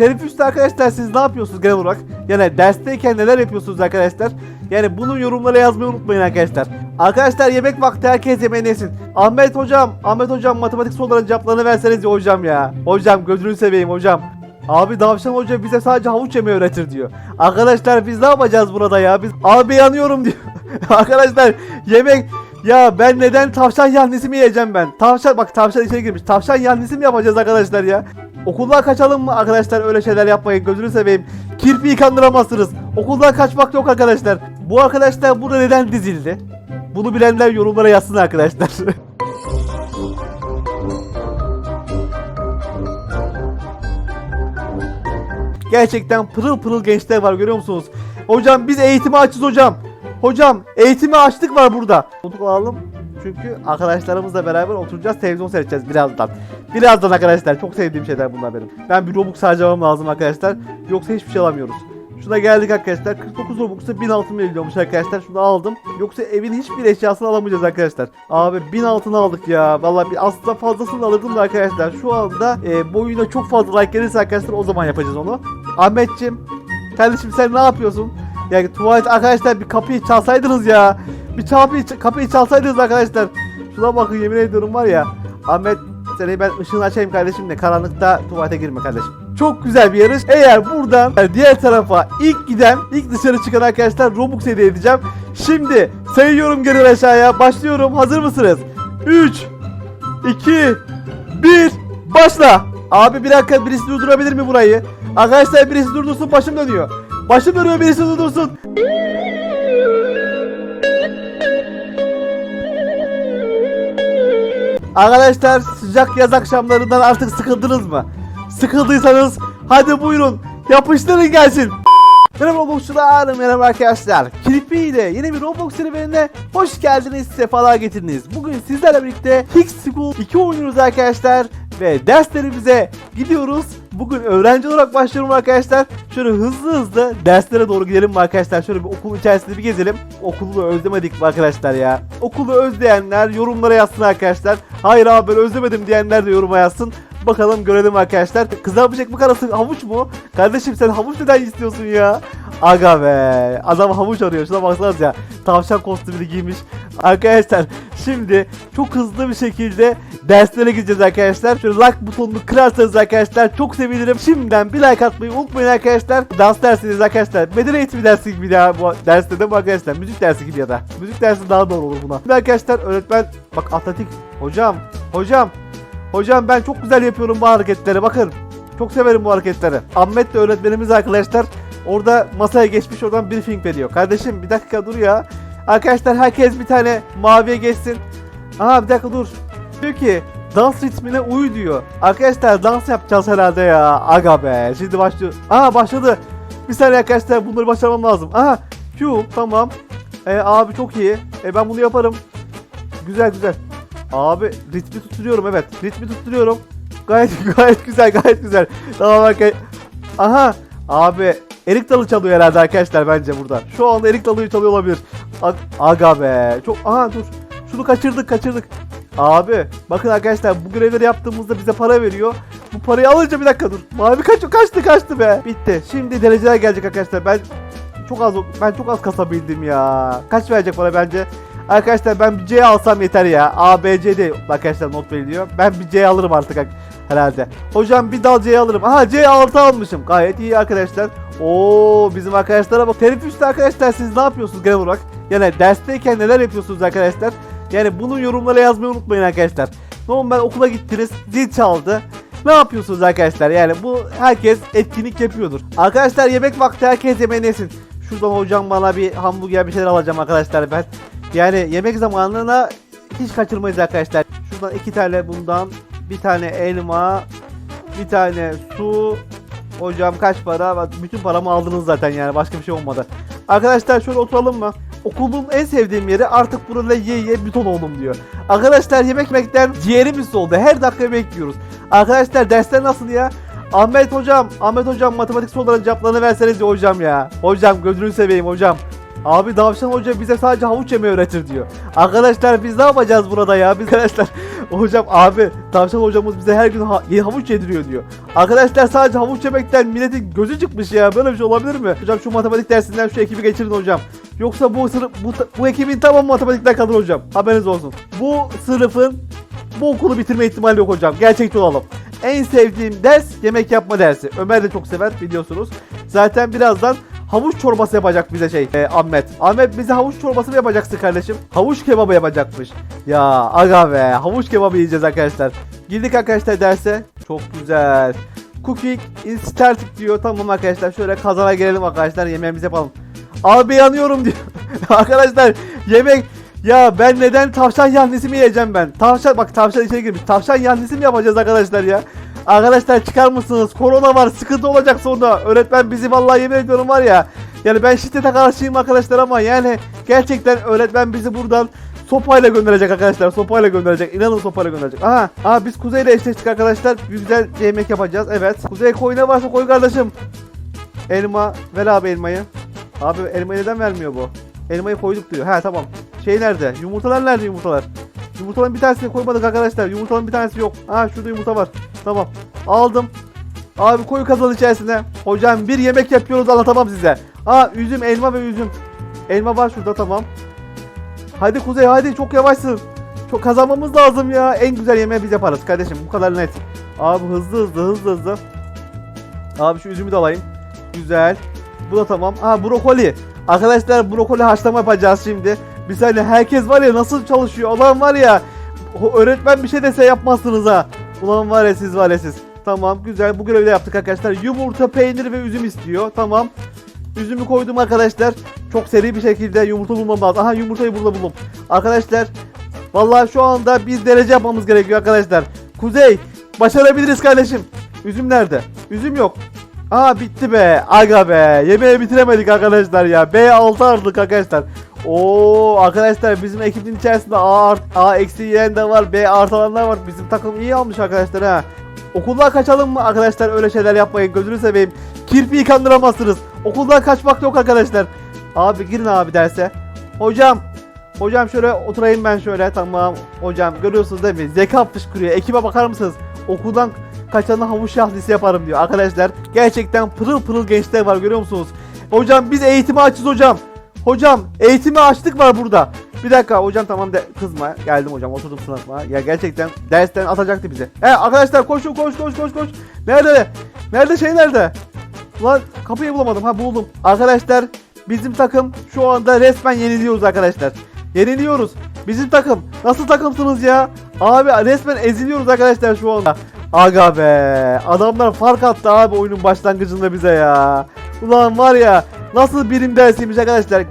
Teneffüste arkadaşlar siz ne yapıyorsunuz genel olarak? Yani dersteyken neler yapıyorsunuz arkadaşlar? Yani bunu yorumlara yazmayı unutmayın arkadaşlar. Arkadaşlar yemek vakti herkes yemeğini yesin. Ahmet hocam, Ahmet hocam matematik sorularının cevaplarını verseniz ya hocam ya. Hocam gözünü seveyim hocam. Abi Davşan Hoca bize sadece havuç yemeği öğretir diyor. Arkadaşlar biz ne yapacağız burada ya? Biz abi yanıyorum diyor. Arkadaşlar yemek ya ben neden tavşan yahnisi mi yiyeceğim ben? Tavşan bak tavşan içeri girmiş. Tavşan yahnisi mi yapacağız arkadaşlar ya? Okuldan kaçalım mı arkadaşlar öyle şeyler yapmayın gözünü seveyim. Kirpiyi kandıramazsınız. Okuldan kaçmak yok arkadaşlar. Bu arkadaşlar burada neden dizildi? Bunu bilenler yorumlara yazsın arkadaşlar. Gerçekten pırıl pırıl gençler var görüyor musunuz? Hocam biz eğitimi açız hocam. Hocam eğitimi açtık var burada. Koltuk alalım. Çünkü arkadaşlarımızla beraber oturacağız televizyon seyredeceğiz birazdan. Birazdan arkadaşlar çok sevdiğim şeyler bunlar benim. Ben bir Robux harcamam lazım arkadaşlar. Yoksa hiçbir şey alamıyoruz. Şuna geldik arkadaşlar. 49 Robux'a 1000 altın veriliyormuş arkadaşlar. Şunu aldım. Yoksa evin hiçbir eşyasını alamayacağız arkadaşlar. Abi 1000 altın aldık ya. Vallahi bir aslında fazlasını alırdım da arkadaşlar. Şu anda e, bu oyuna çok fazla like gelirse arkadaşlar o zaman yapacağız onu. Ahmetçim. Kardeşim sen ne yapıyorsun? Yani tuvalet arkadaşlar bir kapıyı çalsaydınız ya. Bir kapıyı, kapıyı çalsaydınız arkadaşlar. Şuna bakın yemin ediyorum var ya. Ahmet seni ben ışığını açayım kardeşim de karanlıkta tuvalete girme kardeşim. Çok güzel bir yarış. Eğer buradan diğer tarafa ilk giden, ilk dışarı çıkan arkadaşlar Robux hediye edeceğim. Şimdi sayıyorum geri aşağıya. Başlıyorum. Hazır mısınız? 3 2 1 Başla. Abi bir dakika birisi durdurabilir mi burayı? Arkadaşlar birisi durdursun başım dönüyor. Başım dönüyor birisi durdursun. Arkadaşlar sıcak yaz akşamlarından artık sıkıldınız mı? Sıkıldıysanız hadi buyurun yapıştırın gelsin. Merhaba Roblox'cular, merhaba arkadaşlar. Kirpi ile yeni bir Roblox serüvenine hoş geldiniz, sefalar getirdiniz. Bugün sizlerle birlikte Higgs School 2 oynuyoruz arkadaşlar ve derslerimize gidiyoruz. Bugün öğrenci olarak başlıyorum arkadaşlar. Şöyle hızlı hızlı derslere doğru gidelim arkadaşlar? Şöyle bir okul içerisinde bir gezelim. Okulu özlemedik arkadaşlar ya? Okulu özleyenler yorumlara yazsın arkadaşlar. Hayır abi ben özlemedim diyenler de yoruma yazsın. Bakalım görelim arkadaşlar. Kızarmayacak mı karası havuç mu? Kardeşim sen havuç neden istiyorsun ya? Aga be. Adam havuç arıyor. Şuna baksanız ya. Tavşan kostümünü giymiş. Arkadaşlar şimdi çok hızlı bir şekilde derslere gideceğiz arkadaşlar. Şöyle like butonunu kırarsanız arkadaşlar çok sevinirim. Şimdiden bir like atmayı unutmayın arkadaşlar. Dans dersiniz arkadaşlar. Beden eğitimi dersi gibi ya bu derste de bu arkadaşlar. Müzik dersi gibi ya da. Müzik dersi daha doğru olur buna. Şimdi arkadaşlar öğretmen bak atletik. Hocam. Hocam. Hocam ben çok güzel yapıyorum bu hareketleri bakın. Çok severim bu hareketleri. Ahmet de öğretmenimiz arkadaşlar. Orada masaya geçmiş oradan briefing veriyor. Kardeşim bir dakika dur ya. Arkadaşlar herkes bir tane maviye geçsin. Aha bir dakika dur. Diyor ki dans ritmine uyu diyor. Arkadaşlar dans yapacağız herhalde ya. Aga be. Şimdi başlıyor. Aha başladı. Bir saniye arkadaşlar bunları başlamam lazım. Aha Q tamam. E, abi çok iyi. E, ben bunu yaparım. Güzel güzel. Abi ritmi tutturuyorum evet. Ritmi tutturuyorum. Gayet gayet güzel gayet güzel. Tamam. Aha abi erik dalı çalıyor herhalde arkadaşlar bence burada. Şu anda erik dalı çalıyor olabilir. Ag- Aga be. Çok aha dur. Şunu kaçırdık kaçırdık. Abi bakın arkadaşlar bu görevleri yaptığımızda bize para veriyor. Bu parayı alınca bir dakika dur. Mavi kaç kaçtı kaçtı be. Bitti. Şimdi dereceler gelecek arkadaşlar. Ben çok az ben çok az kasabildim ya. Kaç verecek bana bence? Arkadaşlar ben bir C alsam yeter ya. A, B, C de arkadaşlar not veriliyor. Ben bir C alırım artık herhalde. Hocam bir dal C alırım. Aha C 6 almışım. Gayet iyi arkadaşlar. Oo bizim arkadaşlara bak. Teneffüste arkadaşlar siz ne yapıyorsunuz genel olarak? Yani dersteyken neler yapıyorsunuz arkadaşlar? Yani bunu yorumlara yazmayı unutmayın arkadaşlar. Normal okula gittiniz, zil çaldı. Ne yapıyorsunuz arkadaşlar? Yani bu herkes etkinlik yapıyordur. Arkadaşlar yemek vakti herkes yemeğini yesin. Şuradan hocam bana bir hamburger bir şeyler alacağım arkadaşlar ben. Yani yemek zamanına hiç kaçırmayız arkadaşlar. Şuradan iki tane bundan, bir tane elma, bir tane su. Hocam kaç para? Bütün paramı aldınız zaten yani başka bir şey olmadı. Arkadaşlar şöyle oturalım mı? Okulun en sevdiğim yeri artık burada ye ye buton oldum diyor. Arkadaşlar yemek yemekten ciğerimiz oldu. Her dakika yemek yiyoruz. Arkadaşlar dersler nasıl ya? Ahmet hocam, Ahmet hocam matematik sorularının cevaplarını verseniz ya hocam ya. Hocam gözünü seveyim hocam. Abi Davşan Hoca bize sadece havuç yemeği öğretir diyor. Arkadaşlar biz ne yapacağız burada ya? Biz arkadaşlar hocam abi tavşan hocamız bize her gün ha- havuç yediriyor diyor. Arkadaşlar sadece havuç yemekten milletin gözü çıkmış ya. Böyle bir şey olabilir mi? Hocam şu matematik dersinden şu ekibi geçirin hocam. Yoksa bu sınıf bu, bu ekibin tamamı matematikten kalır hocam. Haberiniz olsun. Bu sınıfın bu okulu bitirme ihtimali yok hocam. Gerçekçi olalım. En sevdiğim ders yemek yapma dersi. Ömer de çok sever biliyorsunuz. Zaten birazdan havuç çorbası yapacak bize şey e, Ahmet. Ahmet bize havuç çorbası mı yapacaksın kardeşim? Havuç kebabı yapacakmış. Ya aga be havuç kebabı yiyeceğiz arkadaşlar. Girdik arkadaşlar derse. Çok güzel. Cooking is starting diyor. Tamam arkadaşlar şöyle kazana gelelim arkadaşlar yemeğimizi yapalım. Abi yanıyorum diyor. arkadaşlar yemek ya ben neden tavşan yahnisi mi yiyeceğim ben? Tavşan bak tavşan içeri girmiş. Tavşan yahnisi mi yapacağız arkadaşlar ya? Arkadaşlar çıkar mısınız? Korona var sıkıntı olacak sonra. Öğretmen bizi vallahi yemin ediyorum var ya. Yani ben şiddete karşıyım arkadaşlar ama yani gerçekten öğretmen bizi buradan sopayla gönderecek arkadaşlar. Sopayla gönderecek. İnanın sopayla gönderecek. Aha, aha biz Kuzey'le eşleştik arkadaşlar. Güzel yemek yapacağız. Evet. Kuzey koy ne varsa koy kardeşim. Elma. Ver abi elmayı. Abi elmayı neden vermiyor bu? Elmayı koyduk diyor. Ha tamam. Şey nerede? Yumurtalar nerede yumurtalar? Yumurtaların bir tanesini koymadık arkadaşlar. Yumurtanın bir tanesi yok. Ha şurada yumurta var. Tamam. Aldım. Abi koy kazanın içerisine. Hocam bir yemek yapıyoruz anlatamam size. Aa üzüm, elma ve üzüm. Elma var şurada tamam. Hadi Kuzey hadi çok yavaşsın. Çok kazanmamız lazım ya. En güzel yemeği biz yaparız kardeşim. Bu kadar net. Abi hızlı hızlı hızlı hızlı. Abi şu üzümü de alayım. Güzel. Bu da tamam. Aa brokoli. Arkadaşlar brokoli haşlama yapacağız şimdi. Bir saniye herkes var ya nasıl çalışıyor. Ulan var ya öğretmen bir şey dese yapmazsınız ha. Ulan var ya siz var ya siz. Tamam güzel bu görevi de yaptık arkadaşlar. Yumurta, peynir ve üzüm istiyor. Tamam. Üzümü koydum arkadaşlar. Çok seri bir şekilde yumurta bulmam lazım. Aha yumurtayı burada buldum. Arkadaşlar vallahi şu anda biz derece yapmamız gerekiyor arkadaşlar. Kuzey başarabiliriz kardeşim. Üzüm nerede? Üzüm yok. Aa bitti be. Aga be. Yemeği bitiremedik arkadaşlar ya. B6 aldık arkadaşlar. Oo arkadaşlar bizim ekibin içerisinde A, art- A eksi yiyen de var. B artı alanlar var. Bizim takım iyi almış arkadaşlar ha. Okuldan kaçalım mı arkadaşlar öyle şeyler yapmayın gözünü seveyim. Kirpiyi kandıramazsınız. Okuldan kaçmak yok arkadaşlar. Abi girin abi derse. Hocam. Hocam şöyle oturayım ben şöyle tamam. Hocam görüyorsunuz değil mi? Zeka fışkırıyor. Ekibe bakar mısınız? Okuldan kaçanı havuç yahlisi yaparım diyor. Arkadaşlar gerçekten pırıl pırıl gençler var görüyor musunuz? Hocam biz eğitimi açız hocam. Hocam eğitimi açtık var burada. Bir dakika hocam tamam de kızma. Geldim hocam oturdum sınıfıma. Ya gerçekten dersten atacaktı bizi. He arkadaşlar koşun koş koş koş koş. Nerede? Nerede şey nerede? Lan kapıyı bulamadım. Ha buldum. Arkadaşlar bizim takım şu anda resmen yeniliyoruz arkadaşlar. Yeniliyoruz. Bizim takım. Nasıl takımsınız ya? Abi resmen eziliyoruz arkadaşlar şu anda. Aga be. Adamlar fark attı abi oyunun başlangıcında bize ya. Ulan var ya nasıl bilim dersiymiş arkadaşlar.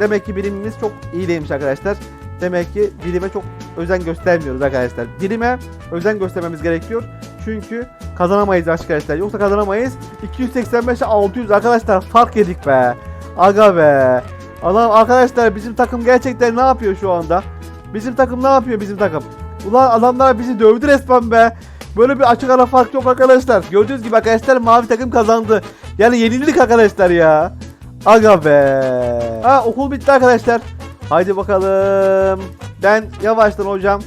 Demek ki bilimimiz çok iyi değilmiş arkadaşlar. Demek ki bilime çok özen göstermiyoruz arkadaşlar. Bilime özen göstermemiz gerekiyor. Çünkü kazanamayız arkadaşlar. Yoksa kazanamayız. 285'e 600 arkadaşlar fark yedik be. Aga be. Adam arkadaşlar bizim takım gerçekten ne yapıyor şu anda? Bizim takım ne yapıyor bizim takım? Ulan adamlar bizi dövdü resmen be. Böyle bir açık ara fark yok arkadaşlar. Gördüğünüz gibi arkadaşlar mavi takım kazandı. Yani yenildik arkadaşlar ya. Aga be. Ha okul bitti arkadaşlar. Haydi bakalım. Ben yavaştan hocam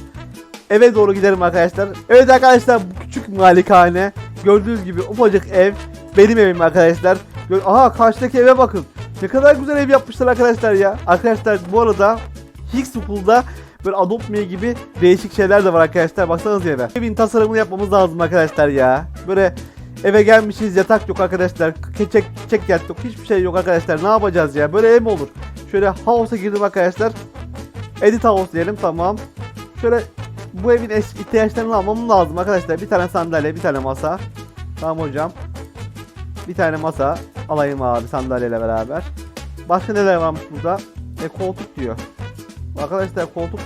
eve doğru giderim arkadaşlar. Evet arkadaşlar bu küçük malikane. Gördüğünüz gibi ufacık ev. Benim evim arkadaşlar. Aha karşıdaki eve bakın. Ne kadar güzel ev yapmışlar arkadaşlar ya. Arkadaşlar bu arada Higgs School'da böyle Adopt Me gibi değişik şeyler de var arkadaşlar. Baksanıza eve. Evin tasarımını yapmamız lazım arkadaşlar ya. Böyle eve gelmişiz yatak yok arkadaşlar. Çek, çek yat yok. Hiçbir şey yok arkadaşlar. Ne yapacağız ya? Böyle ev mi olur? Şöyle house'a girdim arkadaşlar. Edit house diyelim tamam. Şöyle bu evin ihtiyaçlarını almam lazım arkadaşlar. Bir tane sandalye, bir tane masa. Tamam hocam. Bir tane masa alayım abi sandalyeyle beraber. Başka neler varmış burada? E koltuk diyor. Arkadaşlar koltuk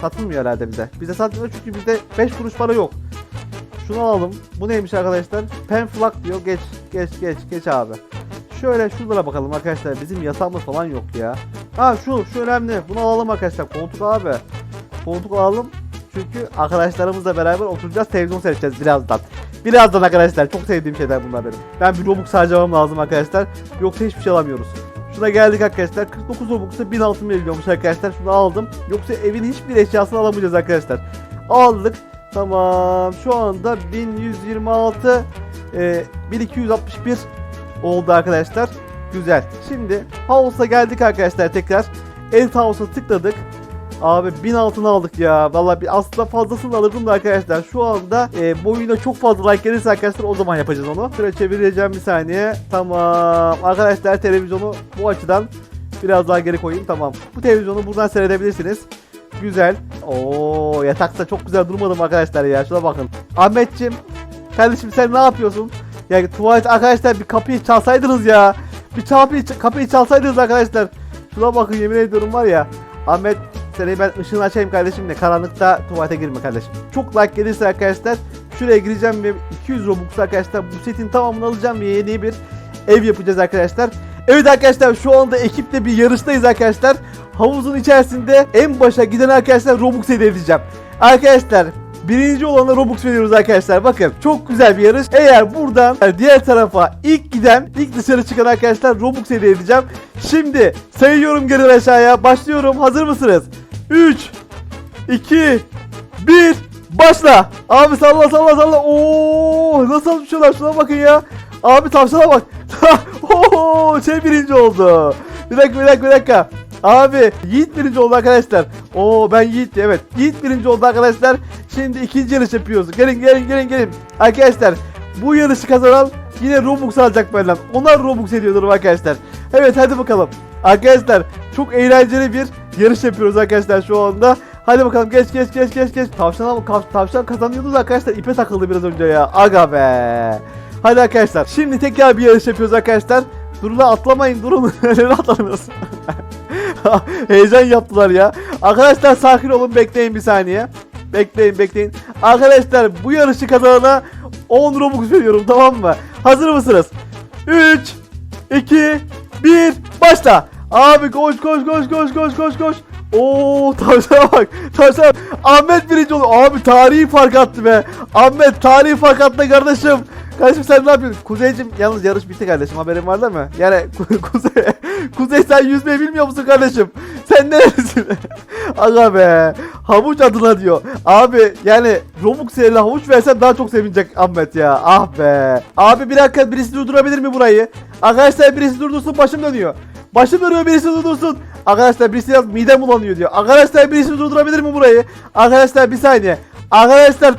satılmıyor herhalde bize. Bize satmıyor çünkü bizde 5 kuruş para yok. Şunu alalım. Bu neymiş arkadaşlar? Pen flak diyor. Geç geç geç geç abi. Şöyle şuralara bakalım arkadaşlar. Bizim yatağımız falan yok ya. Ha şu şu önemli. Bunu alalım arkadaşlar. Koltuk abi. Koltuk alalım. Çünkü arkadaşlarımızla beraber oturacağız. Televizyon seyredeceğiz birazdan. Birazdan arkadaşlar. Çok sevdiğim şeyler bunlar benim. Ben bir Robux harcamam lazım arkadaşlar. Yoksa hiçbir şey alamıyoruz. Şuna geldik arkadaşlar. 49 Robux'a 1000 altın veriliyormuş arkadaşlar. Şunu aldım. Yoksa evin hiçbir eşyasını alamayacağız arkadaşlar. aldık. Tamam şu anda 1126 e, 1261 oldu arkadaşlar. Güzel. Şimdi House'a geldik arkadaşlar tekrar. End House'a tıkladık. Abi 1000 altın aldık ya. Vallahi bir aslında fazlasını alırdım da arkadaşlar. Şu anda e, bu oyuna çok fazla like gelirse arkadaşlar o zaman yapacağız onu. Şöyle çevireceğim bir saniye. Tamam. Arkadaşlar televizyonu bu açıdan biraz daha geri koyayım. Tamam. Bu televizyonu buradan seyredebilirsiniz. Güzel. Oo yatakta çok güzel durmadım arkadaşlar ya. Şuna bakın. Ahmetçim. Kardeşim sen ne yapıyorsun? Ya tuvalet arkadaşlar bir kapıyı çalsaydınız ya. Bir kapıyı, kapıyı çalsaydınız arkadaşlar. Şuna bakın yemin ediyorum var ya. Ahmet seni ben ışığını açayım kardeşim de karanlıkta tuvalete girme kardeşim. Çok like gelirse arkadaşlar şuraya gireceğim ve 200 Robux arkadaşlar bu setin tamamını alacağım ve yeni bir ev yapacağız arkadaşlar. Evet arkadaşlar şu anda ekiple bir yarıştayız arkadaşlar. Havuzun içerisinde en başa giden arkadaşlar Robux hediye edeceğim. Arkadaşlar Birinci olana Robux veriyoruz arkadaşlar. Bakın çok güzel bir yarış. Eğer buradan diğer tarafa ilk giden, ilk dışarı çıkan arkadaşlar Robux hediye edeceğim. Şimdi sayıyorum geri aşağıya. Başlıyorum. Hazır mısınız? 3 2 1 Başla. Abi salla salla salla. Oo nasıl uçuyorlar şuna bakın ya. Abi tavşana bak. Oo şey birinci oldu. Bir dakika bir dakika bir dakika. Abi Yiğit birinci oldu arkadaşlar. Oo ben Yiğit evet. Yiğit birinci oldu arkadaşlar. Şimdi ikinci yarış yapıyoruz. Gelin gelin gelin gelin. Arkadaşlar bu yarışı kazanan yine Robux alacak benden. Onlar Robux ediyordur arkadaşlar. Evet hadi bakalım. Arkadaşlar çok eğlenceli bir yarış yapıyoruz arkadaşlar şu anda. Hadi bakalım geç geç geç geç geç. Tavşan ama tavşan kazanıyordunuz arkadaşlar. İpe takıldı biraz önce ya. Aga be. Hadi arkadaşlar. Şimdi tekrar bir yarış yapıyoruz arkadaşlar. Durun atlamayın durun. Neden atlamıyorsun? Heyecan yaptılar ya. Arkadaşlar sakin olun bekleyin bir saniye. Bekleyin bekleyin. Arkadaşlar bu yarışı kazanana 10 Robux veriyorum tamam mı? Hazır mısınız? 3 2 1 başla. Abi koş koş koş koş koş koş koş. Oo tavşana bak. Tavşana. Ahmet birinci oldu. Abi tarihi fark attı be. Ahmet tarihi fark attı kardeşim. Kardeşim sen ne yapıyorsun? Kuzeycim yalnız yarış bitti kardeşim haberin var değil mi? Yani Ku- Kuzey Kuzey sen yüzmeyi bilmiyor musun kardeşim? Sen neresin? Aga be. Havuç adına diyor. Abi yani Robux yerine havuç versem daha çok sevinecek Ahmet ya. Ah be. Abi bir dakika birisi durdurabilir mi burayı? Arkadaşlar birisi durdursun başım dönüyor. Başım dönüyor birisi durdursun. Arkadaşlar birisi yaz midem bulanıyor diyor. Arkadaşlar birisi durdurabilir mi burayı? Arkadaşlar bir saniye. Arkadaşlar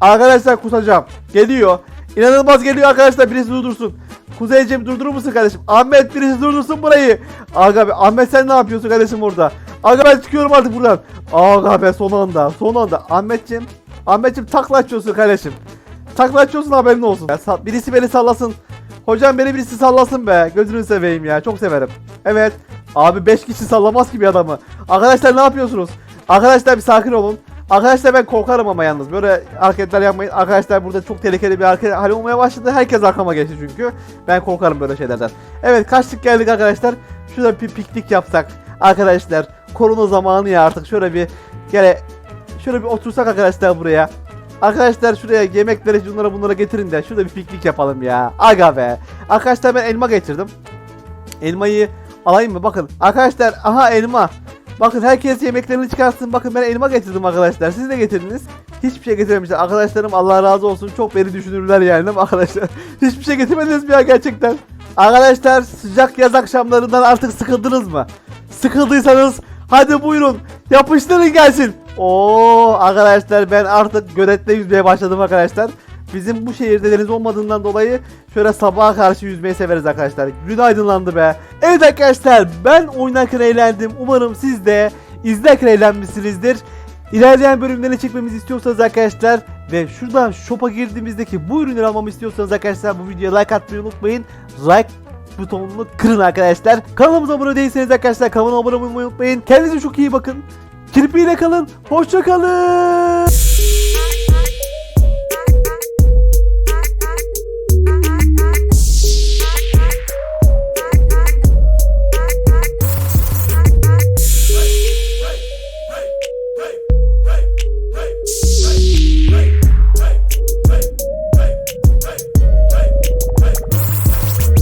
Arkadaşlar kusacağım. Geliyor. İnanılmaz geliyor arkadaşlar birisi durdursun. Kuzeyciğim durdurur musun kardeşim? Ahmet birisi durdursun burayı. Aga be Ahmet sen ne yapıyorsun kardeşim orada? Aga ben çıkıyorum artık buradan. Aga be son anda son anda. Ahmetciğim. Ahmetciğim takla açıyorsun kardeşim. Takla açıyorsun haberin olsun. Ya, birisi beni sallasın. Hocam beni birisi sallasın be. Gözünü seveyim ya. Çok severim. Evet. Abi 5 kişi sallamaz ki bir adamı. Arkadaşlar ne yapıyorsunuz? Arkadaşlar bir sakin olun. Arkadaşlar ben korkarım ama yalnız böyle hareketler yapmayın. Arkadaşlar burada çok tehlikeli bir hareket hal olmaya başladı. Herkes arkama geçti çünkü. Ben korkarım böyle şeylerden. Evet kaçtık geldik arkadaşlar. Şurada bir piknik yapsak. Arkadaşlar korona zamanı ya artık şöyle bir gene şöyle bir otursak arkadaşlar buraya. Arkadaşlar şuraya yemekleri şunlara bunlara getirin de şurada bir piknik yapalım ya. Aga be. Arkadaşlar ben elma getirdim. Elmayı alayım mı? Bakın. Arkadaşlar aha elma. Bakın herkes yemeklerini çıkarsın. Bakın ben elma getirdim arkadaşlar. Siz de getirdiniz. Hiçbir şey getirmemişler. Arkadaşlarım Allah razı olsun. Çok beni düşünürler yani arkadaşlar. Hiçbir şey getirmediniz mi ya gerçekten? Arkadaşlar sıcak yaz akşamlarından artık sıkıldınız mı? Sıkıldıysanız hadi buyurun yapıştırın gelsin. Oo arkadaşlar ben artık göletle yüzmeye başladım arkadaşlar. Bizim bu şehirde deniz olmadığından dolayı şöyle sabaha karşı yüzmeyi severiz arkadaşlar. Gün aydınlandı be. Evet arkadaşlar ben oynarken eğlendim. Umarım siz de izlerken eğlenmişsinizdir. İlerleyen bölümleri çekmemizi istiyorsanız arkadaşlar ve şuradan shop'a girdiğimizdeki bu ürünleri almamı istiyorsanız arkadaşlar bu videoya like atmayı unutmayın. Like butonunu kırın arkadaşlar. Kanalımıza abone değilseniz arkadaşlar kanalıma abone olmayı unutmayın. Kendinize çok iyi bakın. Kirpiyle kalın. Hoşça kalın.